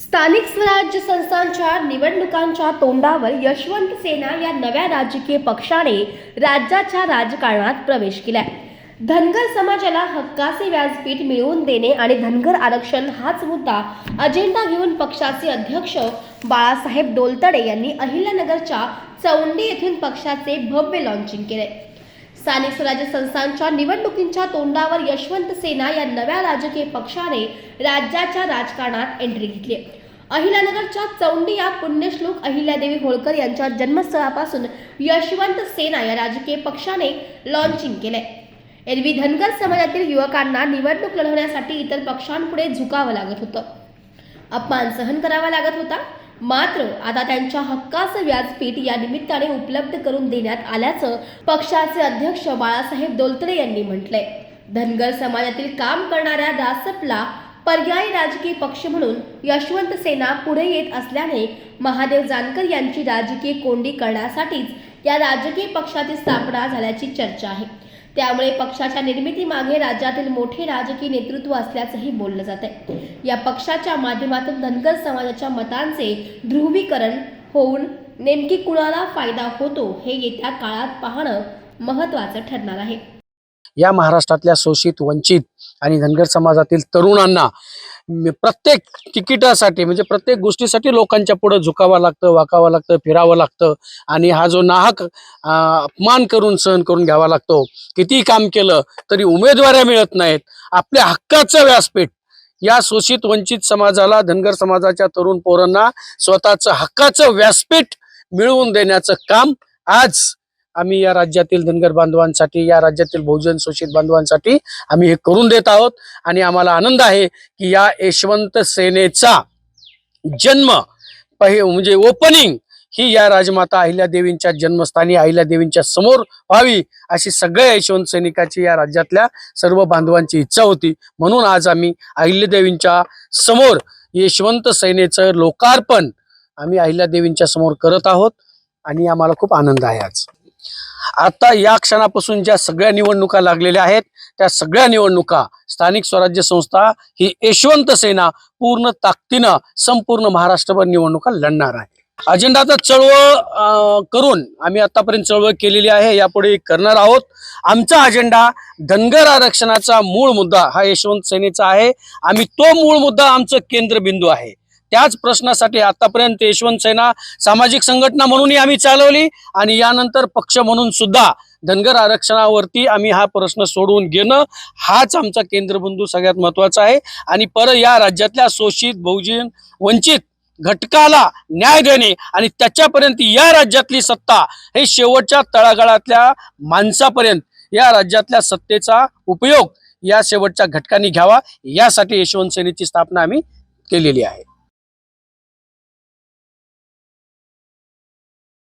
स्थानिक स्वराज्य संस्थांच्या निवडणुकांच्या तोंडावर यशवंत सेना या नव्या राजकीय पक्षाने राज्याच्या राजकारणात प्रवेश केलाय. धनगर समाजाला हक्काचे व्यासपीठ मिळवून देणे आणि धनगर आरक्षण हाच मुद्दा अजेंडा घेऊन पक्षाचे अध्यक्ष बाळासाहेब डोलतडे यांनी अहिल्यानगरच्या चौंडी येथून पक्षाचे भव्य लॉन्चिंग केले. स्थानिक स्वराज्य संस्थांच्या निवडणुकींच्या तोंडावर यशवंत सेना या नव्या राजकीय पक्षाने राज्याच्या राजकारणात एंट्री घेतली आहे. अहिल्यानगरच्या चौंडी या पुण्यश्लोक अहिल्यादेवी होळकर यांच्या जन्मस्थळापासून यशवंत सेना या राजकीय पक्षाने लॉन्चिंग केले एरवी धनगर समाजातील युवकांना निवडणूक लढवण्यासाठी इतर पक्षांपुढे झुकावं लागत होतं. अपमान सहन करावा लागत होता. मात्र आता त्यांच्या हक्काचं व्यासपीठ या निमित्ताने उपलब्ध करून देण्यात आल्याचं पक्षाचे अध्यक्ष बाळासाहेब दोलतडे यांनी म्हटलंय. धनगर समाजातील काम करणाऱ्या दासपला पर्यायी राजकीय पक्ष म्हणून यशवंत सेना पुढे येत असल्याने महादेव जानकर यांची राजकीय कोंडी करण्यासाठीच या राजकीय पक्षाची स्थापना झाल्याची चर्चा आहे. त्यामुळे पक्षाच्या निर्मितीमागे राज्यातील मोठे राजकीय नेतृत्व असल्याचंही बोललं जात आहे या पक्षाच्या माध्यमातून धनगर समाजाच्या मतांचे ध्रुवीकरण होऊन नेमकी कुणाला फायदा होतो हे येत्या काळात पाहणं महत्वाचं ठरणार आहे. या महाराष्ट्रातल्या शोषित वंचित आणि धनगर समाजातील तरुणांना प्रत्येक तिकिटासाठी म्हणजे प्रत्येक गोष्टीसाठी लोकांच्या पुढे झुकावं लागतं वाकावं लागतं फिरावं लागतं. आणि हा जो नाहक अपमान करून सहन करून घ्यावा लागतो. कितीही काम केलं तरी उमेदवाऱ्या मिळत नाहीत. आपल्या हक्काचं व्यासपीठ. या शोषित वंचित समाजाला धनगर समाजाच्या तरुण पोरांना स्वतःचं हक्काचं व्यासपीठ मिळवून देण्याचं काम आज आम्ही या राज्यातील धनगर बांधवांसाठी या राज्यातील बहुजन शोषित बांधवांसाठी आम्ही हे करून देत आहोत. आणि आम्हाला आनंद आहे की या यशवंत सेनेचा जन्म पहि म्हणजे ओपनिंग ही या राजमाता अहिल्यादेवींच्या जन्मस्थानी अहिल्यादेवींच्या समोर व्हावी अशी सगळ्या यशवंत सैनिकाची या राज्यातल्या सर्व बांधवांची इच्छा होती. म्हणून आज आम्ही अहिल्यादेवींच्या समोर यशवंत सेनेचं लोकार्पण आम्ही अहिल्यादेवींच्या समोर करत आहोत. आणि आम्हाला खूप आनंद आहे आज. आता या क्षणापासून ज्या सगळ्या निवडणुका लागलेल्या आहेत त्या सगळ्या निवडणुका स्थानिक स्वराज्य संस्था ही यशवंत सेना पूर्ण ताकदीनं संपूर्ण महाराष्ट्रभर निवडणुका लढणार आहे. अजेंडाचा चळवळ करून आम्ही आतापर्यंत चळवळ केलेली आहे यापुढे करणार आहोत. आमचा अजेंडा धनगर आरक्षणाचा मूळ मुद्दा हा यशवंत सेनेचा आहे. आम्ही तो मूळ मुद्दा आमचं केंद्रबिंदू आहे. त्याच प्रश्नासाठी आतापर्यंत यशवंत सेना सामाजिक संघटना म्हणूनही आम्ही चालवली आणि यानंतर पक्ष म्हणून सुद्धा धनगर आरक्षणावरती आम्ही हा प्रश्न सोडवून घेणं हाच आमचा केंद्रबिंदू सगळ्यात महत्त्वाचा आहे. आणि पर या राज्यातल्या शोषित बहुजन वंचित घटकाला न्याय देणे आणि त्याच्यापर्यंत या राज्यातली सत्ता हे शेवटच्या तळागाळातल्या माणसापर्यंत या राज्यातल्या सत्तेचा उपयोग या शेवटच्या घटकांनी घ्यावा. यासाठी यशवंत सेनेची स्थापना आम्ही केलेली आहे.